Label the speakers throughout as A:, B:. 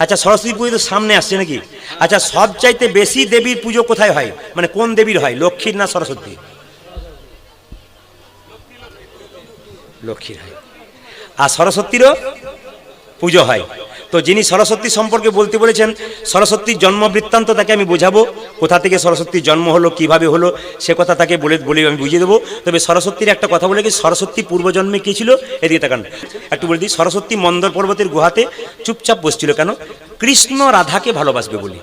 A: আচ্ছা সরস্বতী পুজো তো সামনে আসছে নাকি? আচ্ছা সবচাইতে বেশি দেবীর পুজো কোথায় হয়? মানে কোন দেবীর হয়, লক্ষ্মীর না সরস্বতী? লক্ষ্মীর হয়। আর সরস্বতীরও পুজো হয়। তো যিনি সরস্বতী সম্পর্কে বলতে বলেছেন সরস্বতীর জন্ম বৃত্তান্ত তাকে আমি বোঝাবো, কোথা থেকে সরস্বতীর জন্ম হলো, কীভাবে হলো, সে কথা তাকে বলে বলে আমি বুঝিয়ে দেবো। তবে সরস্বতীর একটা কথা বলে কি সরস্বতী পূর্বজন্মে কী ছিল? এদিকে তাকান। একটু বলে দিই, সরস্বতী মন্দর পর্বতের গুহাতে চুপচাপ বসছিল কেন? কৃষ্ণ রাধাকে ভালোবাসবে বলি।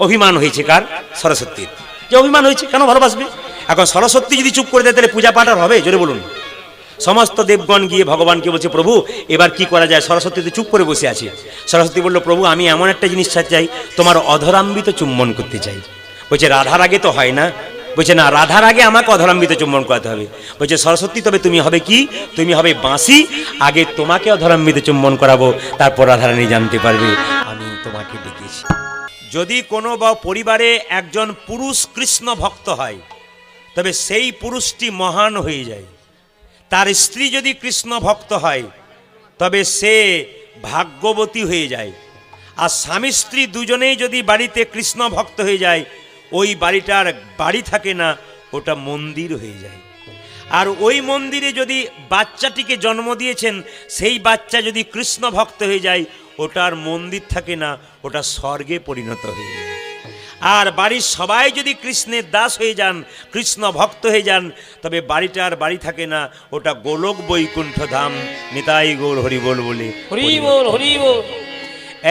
A: অভিমান হয়েছে কার? সরস্বতীর। যে অভিমান হয়েছে, কেন ভালোবাসবে? এখন সরস্বতী যদি চুপ করে দেয়, তাহলে পূজা পাঠ আর হবে? জোরে বলুন। সমস্ত দেবগণ গিয়ে ভগবানকে বলছে, প্রভু, এবার কি করা যায়? সরস্বতী তো চুপ করে বসে আছে। সরস্বতী বলল, প্রভু, আমি এমন একটা জিনিস চাই তোমার অধরাম্বিত চুম্বন করতে চাই। বলছে, রাধার আগে তো হয় না। বলছে, না, রাধার আগে আমাকে অধরাম্বিত চুম্বন করাতে হবে। বলছে, সরস্বতী, তবে তুমি হবে কি? তুমি হবে বাঁশি। আগে তোমাকে অধরাম্বিত চুম্বন করাবো, তারপর রাধারানী জানতে পারবে, আমি তোমাকে ডেকেছি। যদি কোনো বা পরিবারে একজন পুরুষ কৃষ্ণ ভক্ত হয়, তবে সেই পুরুষটি মহান হয়ে যায়। তার স্ত্রী যদি কৃষ্ণ ভক্ত হয়, তবে সে ভাগ্যবতী হয়ে যায়। আর স্বামী স্ত্রী দুজনেই যদি বাড়িতে কৃষ্ণ ভক্ত হয়ে যায়, ওই বাড়িটার বাড়ি থাকে না, ওটা মন্দির হয়ে যায়। আর ওই মন্দিরে যদি বাচ্চাটিকে জন্ম দিয়েছেন, সেই বাচ্চা যদি কৃষ্ণ ভক্ত হয়ে যায়, ওটার মন্দির থাকে না, ওটা স্বর্গে পরিণত হয়ে যায়। আর বাড়ির সবাই যদি কৃষ্ণের দাস হয়ে যান কৃষ্ণ ভক্ত হয়ে যান তবে বাড়িটা আর বাড়ি থাকে না ওটা গোলক বৈকুণ্ঠ ধাম নিতাই গৌর হরিবোল বলে
B: হরি বল হরি বল।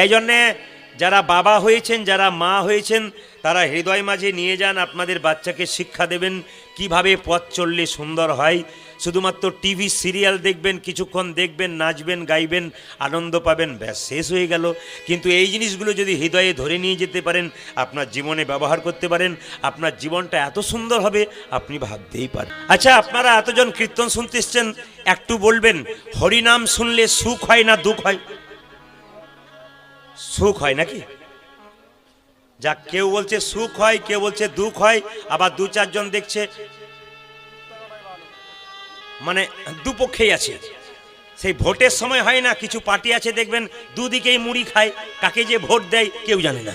A: এই জন্যে যারা বাবা হয়েছেন যারা মা হয়েছেন তারা হৃদয় মাঝে নিয়ে যান আপনাদের বাচ্চাকে শিক্ষা দেবেন কীভাবে পথ চললে সুন্দর হয়। শুধুমাত্র টিভি সিরিয়াল দেখবেন, কিছুক্ষণ দেখবেন, নাচবেন, গাইবেন, আনন্দ পাবেন, ব্যাস, শেষ হয়ে গেল। কিন্তু এই জিনিসগুলো যদি হৃদয়ে ধরে নিয়ে যেতে পারেন, আপনার জীবনে ব্যবহার করতে পারেন, আপনার জীবনটা এত সুন্দর হবে, আপনি ভাবতেই পারেন। আচ্ছা আপনারা এতজন কীর্তন শুনতে এসছেন, একটু বলবেন, হরিনাম শুনলে সুখ হয় না দুঃখ হয়? সুখ হয় নাকি? যা কেউ বলছে সুখ হয়, কেউ বলছে দুঃখ হয়, আবার দু চারজন দেখছে মানে দুপক্ষেই আছে। সেই ভোটের সময় হয় না, কিছু পার্টি আছে দেখবেন, দুদিকেই মুড়ি খায়, কাকে যে ভোট দেয় কেউ জানে না।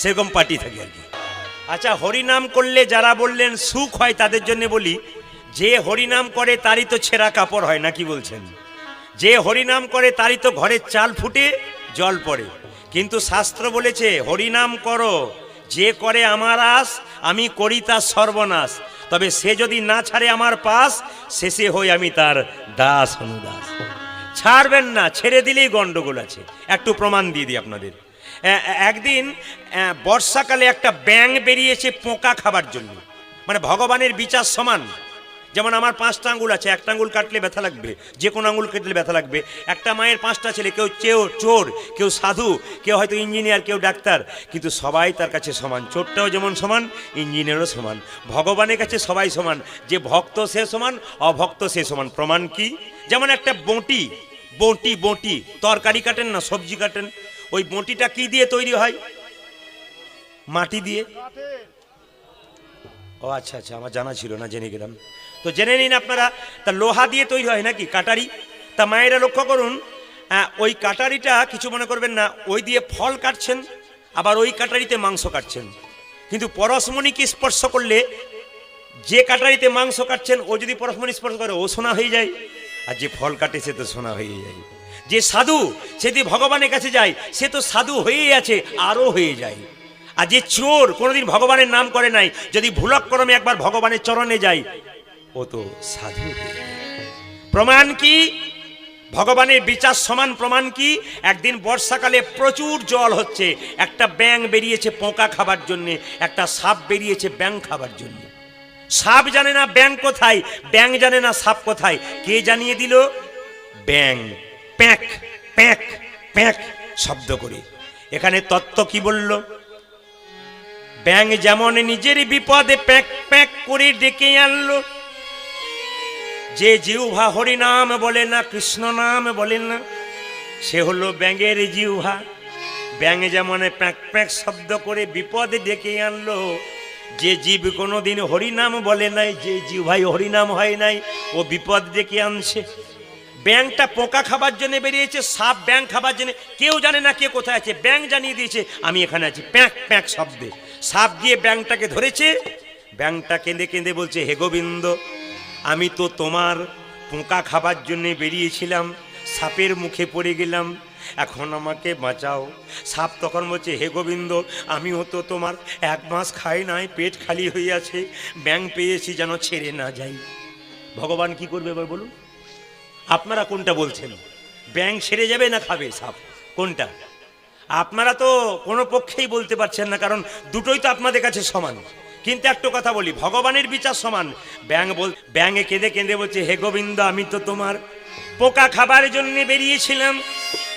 A: সেরকম পার্টি থাকে আর কি। আচ্ছা হরিনাম করলে যারা বললেন সুখ হয় তাদের জন্য বলি, যে হরিনাম করে তারই তো ছেঁড়া কাপড় হয়, না কি বলছেন? যে হরিনাম করে তারই তো ঘরের চাল ফুটে, জল পড়ে। কিন্তু শাস্ত্র বলেছে, হরিনাম করো যে করে আমার আস, আমি করি তার সর্বনাশ। তবে সে যদি না ছাড়ে আমার পাশ শেষে হই আমি তার দাস অনুদাস। ছাড়বেন না, ছেড়ে দিলেই গণ্ডগোল আছে। একটু প্রমাণ দিয়ে দিই আপনাদের। একদিন বর্ষাকালে একটা ব্যাং বেরিয়েছে পোকা খাবার জন্য। মানে ভগবানের বিচার সমান। যেমন আমার পাঁচটা আঙুল আছে, একটা আঙুল কাটলে ব্যথা লাগবে, যে কোনো আঙুল কাটলে ব্যথা লাগবে। একটা মায়ের পাঁচটা ছেলে, কেউ চেও, চোর, কেউ সাধু, কেউ হয়তো ইঞ্জিনিয়ার, কেউ ডাক্তার, কিন্তু সবাই তার কাছে সমান। চোরটাও যেমন সমান, ইঞ্জিনিয়ারও সমান। ভগবানের কাছে সবাই সমান। যে ভক্ত সে সমান, অভক্ত সে সমান। প্রমাণ কি? যেমন একটা বঁটি বঁটি বঁটি, তরকারি কাটেন না, সবজি কাটেন, ওই বঁটিটা কি দিয়ে তৈরি হয়? মাটি দিয়ে? ও আচ্ছা আচ্ছা আমার জানা ছিল না, জেনে গেলাম। তো জেনে নিন আপনারা, তা লোহা দিয়ে তৈরি হয় নাকি? কাটারি? তা মায়েরা লক্ষ্য করুন ওই কাটারিটা কিছু মনে করবেন না, ওই দিয়ে ফল কাটছেন, আবার ওই কাটারিতে মাংস কাটছেন। কিন্তু পরশমণিকে স্পর্শ করলে যে কাটারিতে মাংস কাটছেন, ও যদি পরশমণি স্পর্শ করে, ও সোনা হয়ে যায়। আর যে ফল কাটে, সে তো সোনা হয়ে যায়। যে সাধু, সে যদি ভগবানের কাছে যায়, সে তো সাধু হয়েই আছে, আরও হয়ে যায়। আর যে চোর কোনোদিন ভগবানের নাম করে নাই, যদি ভুলক্রমে একবার ভগবানের চরণে যায় ও তো সাধু প্রমাণ কি? ভগবানের বিচার সমান প্রমাণ কি? একদিন বর্ষাকালে প্রচুর জল হচ্ছে। একটা ব্যাং বেরিয়েছে পোকা খাবার জন্য, একটা সাপ বেরিয়েছে ব্যাং খাবার জন্য। সাপ জানে না ব্যাং কোথায় ব্যাং জানে না সাপ কোথায়। কে জানিয়ে দিল? ব্যাং প্যাক প্যাক প্যাক শব্দ করে। এখানে তত্ত্ব কি বলল? ব্যাং যেমন নিজের বিপদে প্যাক প্যাক করে ডেকে আনলো যে জিউভা হরিনাম বলে না, কৃষ্ণ নাম বলে না, সে হলো ব্যাঙের জিউভা ব্যাঙ যেমন প্যাঁক প্যাঁক শব্দ করে বিপদে ডেকে আনলো, যে জীব কোনোদিন হরিনাম বলে নাই, যে জিউভাই হরিনাম হয় নাই, ও বিপদ ডেকে আনছে। ব্যাংটা পোকা খাবার জন্য বেরিয়েছে, সাপ ব্যাং খাবার জন্য, কেউ জানে না কে কোথায় আছে ব্যাং জানিয়ে দিয়েছে, আমি এখানে আছি। প্যাঁক প্যাঁক শব্দে। সাপ গিয়ে ব্যাংটাকে ধরেছে ব্যাংটা কেঁদে কেঁদে বলছে, হে গোবিন্দ আমি তো তোমার পোকা খাবার জন্য বেরিয়েছিলাম, সাপের মুখে পড়ে গেলাম। এখন আমাকে বাঁচাও। সাপ তখন বলছে, হে গোবিন্দ, আমিও তো তোমার এক মাস খাই নাই, পেট খালি হয়ে আছে ব্যাং পেয়েছি যেন ছেড়ে না যাই। ভগবান কি করবে এবার বলুন? আপনারা কোনটা বলছেন? ব্যাং সেরে যাবে না খাবে সাপ? কোনটা? আপনারা তো কোনো পক্ষেই বলতে পারছেন না, কারণ দুটোই তো আপনাদের কাছে সমান। কিন্তু একটা কথা বলি, ভগবানের বিচার সমান। ব্যাং বল, ব্যাঙে কেঁদে কেঁদে বলছে, হে গোবিন্দ, আমি তো তোমার পোকা খাবার জন্য বেরিয়েছিলাম।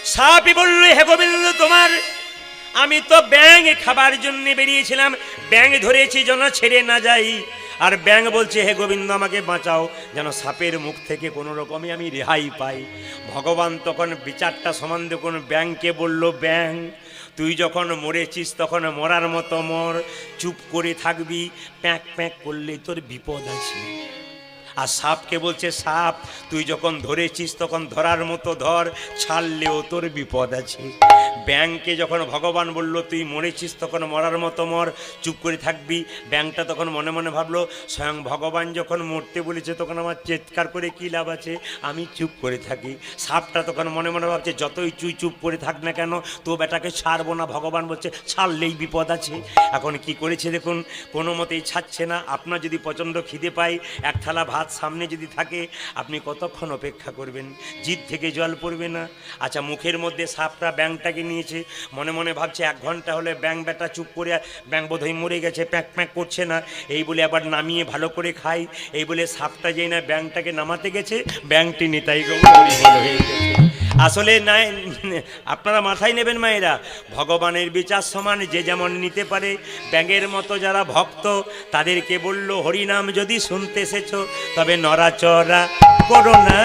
A: সাপই বলল, হে গোবিন্দ, তোমার আমি তো ব্যাং খাবার জন্য বেরিয়েছিলাম। ব্যাং ধরেছি যেন ছেড়ে না যাই। আর ব্যাং বলছে, হে গোবিন্দ, আমাকে বাঁচাও, যেন সাপের মুখ থেকে কোনো রকমে আমি রেহাই পাই। ভগবান তখন বিচারটা সম্বন্ধে কোন ব্যাংকে বলল ব্যাং তুই যখন মরেছিস, তখন মরার মতো মর। চুপ করে থাকবি, প্যাঁক প্যাঁক করলে তোর বিপদ আছে আর সাপকে বলছে, সাপ, তুই যখন ধরেছিস, তখন ধরার মতো ধর, ছাড়লেও তোর বিপদ আছে। ব্যাংকে যখন ভগবান বলল, তুই মরেছিস, তখন মরার মতো মর, চুপ করে থাকবি। ব্যাংকটা তখন মনে মনে ভাবলো, স্বয়ং ভগবান যখন মরতে বলেছে, তখন আমার চিৎকার করে কী লাভ আছে? আমি চুপ করে থাকি। সাপটা তখন মনে মনে ভাবছে, যতই চুই চুপ করে থাক না কেন, তো বেটাকে ছাড়বো না। ভগবান বলছে, ছাড়লেই বিপদ আছে। এখন কি করেছে দেখুন, কোনো মতেই ছাড়ছে না। আপনার যদি প্রচণ্ড খিদে পায়, এক থালা ভাত সামনে যদি থাকে, আপনি কতক্ষণ অপেক্ষা করবেন? জিদ থেকে জল পড়বে না। আচ্ছা মুখের মধ্যে সাপটা ব্যাংটাকে নিয়েছে, মনে মনে ভাবছে এক ঘণ্টা হলে ব্যাং ব্যাটা চুপ করে ব্যাং বোধহয় মরে গেছে, প্যাঁক প্যাঁক করছে না। এই বলে আবার নামিয়ে ভালো করে খাই। এই বলে সাপটা যেই না ব্যাংটাকে নামাতে গেছে ব্যাংটি নিতাই হয়ে গেছে। আসলে নাই, আপনারা মাথায় নেবেন মায়েরা, ভগবানের বিচার সমান যে যেমন নিতে পারে, ব্যাঙের মতো যারা ভক্ত, তাদেরকে বলল, হরিনাম যদি শুনতে এসেছ, তবে নড়াচড়া করো না।